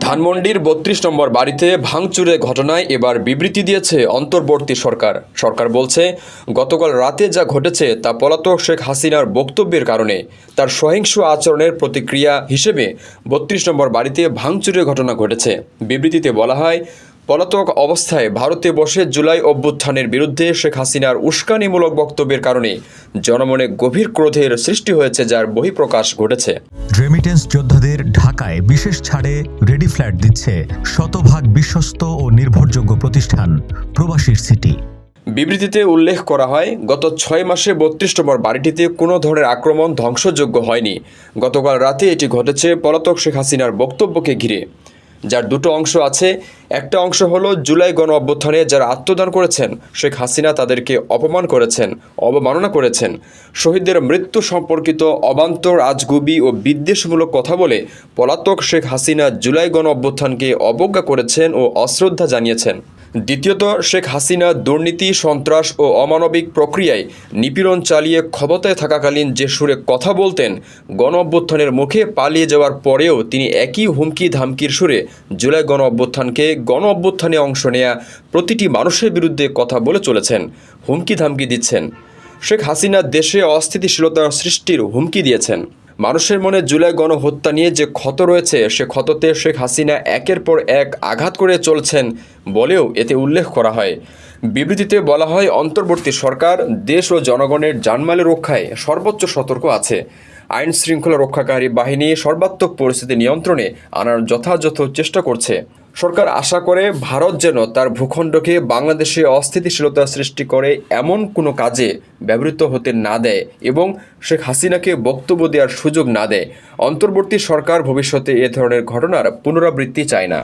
ধানমন্ডির বত্রিশ নম্বর বাড়িতে ভাঙচুরের ঘটনায় এবার বিবৃতি দিয়েছে অন্তর্বর্তী সরকার। সরকার বলছে, গতকাল রাতে যা ঘটেছে তা পলাতক শেখ হাসিনার বক্তব্যের কারণে। তার সহিংস আচরণের প্রতিক্রিয়া হিসেবে বত্রিশ নম্বর বাড়িতে ভাঙচুরের ঘটনা ঘটেছে। বিবৃতিতে বলা হয় পলাতক অবস্থায় ভারতে বসে জুলাই অভ্যুত্থানের বিরুদ্ধে শেখ হাসিনার উস্কানিমূলক বক্তব্যের কারণে জনমনে গভীর ক্রোধের সৃষ্টি হয়েছে যার বহিঃপ্রকাশ ঘটেছে। রেমিটেন্স যোদ্ধাদের ঢাকায় বিশেষ ছাড়ে রেডি ফ্ল্যাট দিচ্ছে শতভাগ বিশ্বস্ত ও নির্ভরযোগ্য প্রতিষ্ঠান প্রবাসীর সিটি বিবৃতিতে উল্লেখ করা হয় গত ছয় মাসে বত্রিশ নম্বর বাড়িটিতে কোনো ধরনের আক্রমণ ধ্বংসযোগ্য হয়নি। গতকাল রাতে এটি ঘটেছে পলাতক শেখ হাসিনার বক্তব্যকে ঘিরে। যার দুটো অংশ আছে। একটা অংশ হলো জুলাই গণ অভ্যুত্থানে যারা আত্মদান করেছেন, শেখ হাসিনা তাদেরকে অপমান করেছেন, অবমাননা করেছেন। শহীদদের মৃত্যু সম্পর্কিত অবান্তর, আজগুবি ও বিদ্বেষমূলক কথা বলে পলাতক শেখ হাসিনা জুলাই গণ অভ্যুত্থানকে অবজ্ঞা করেছেন ও অশ্রদ্ধা জানিয়েছেন। দ্বিতীয়ত, শেখ হাসিনা দুর্নীতি, সন্ত্রাস ও অমানবিক প্রক্রিয়ায় নিপীড়ন চালিয়ে ক্ষমতায় থাকাকালীন যে সুরে কথা বলতেন গণ অভ্যুত্থানের মুখে পালিয়ে যাওয়ার পরেও তিনি একই হুমকি ধামকির সুরে জুলাই গণ অভ্যুত্থানকে গণ অভ্যুত্থানে অংশ নেয়া প্রতিটি মানুষের বিরুদ্ধে কথা বলে চলেছেন হুমকি ধামকি দিচ্ছেন। শেখ হাসিনা দেশে অস্থিতিশীলতার সৃষ্টির হুমকি দিয়েছেন। মানুষের মনে জুলাই গণহত্যা নিয়ে যে ক্ষত রয়েছে, সে ক্ষততে শেখ হাসিনা একের পর এক আঘাত করে চলছেন বলেও এতে উল্লেখ করা হয়। বিবৃতিতে বলা হয়, অন্তর্বর্তী সরকার, দেশ ও জনগণের জানমালের রক্ষায় সর্বোচ্চ সতর্ক আছে। আইন শৃঙ্খলা রক্ষাকারী বাহিনী সর্বাত্মক পরিস্থিতি নিয়ন্ত্রণে আনার যথাযথ চেষ্টা করছে। সরকার আশা করে ভারত যেন তার ভূখণ্ডকে বাংলাদেশে অস্থিতিশীলতা সৃষ্টি করে এমন কোনো কাজে ব্যবহৃত হতে না দেয় এবং শেখ হাসিনাকে বক্তব্য দেওয়ার সুযোগ না দেয়। অন্তর্বর্তী সরকার ভবিষ্যতে এ ধরনের ঘটনার পুনরাবৃত্তি চায় না।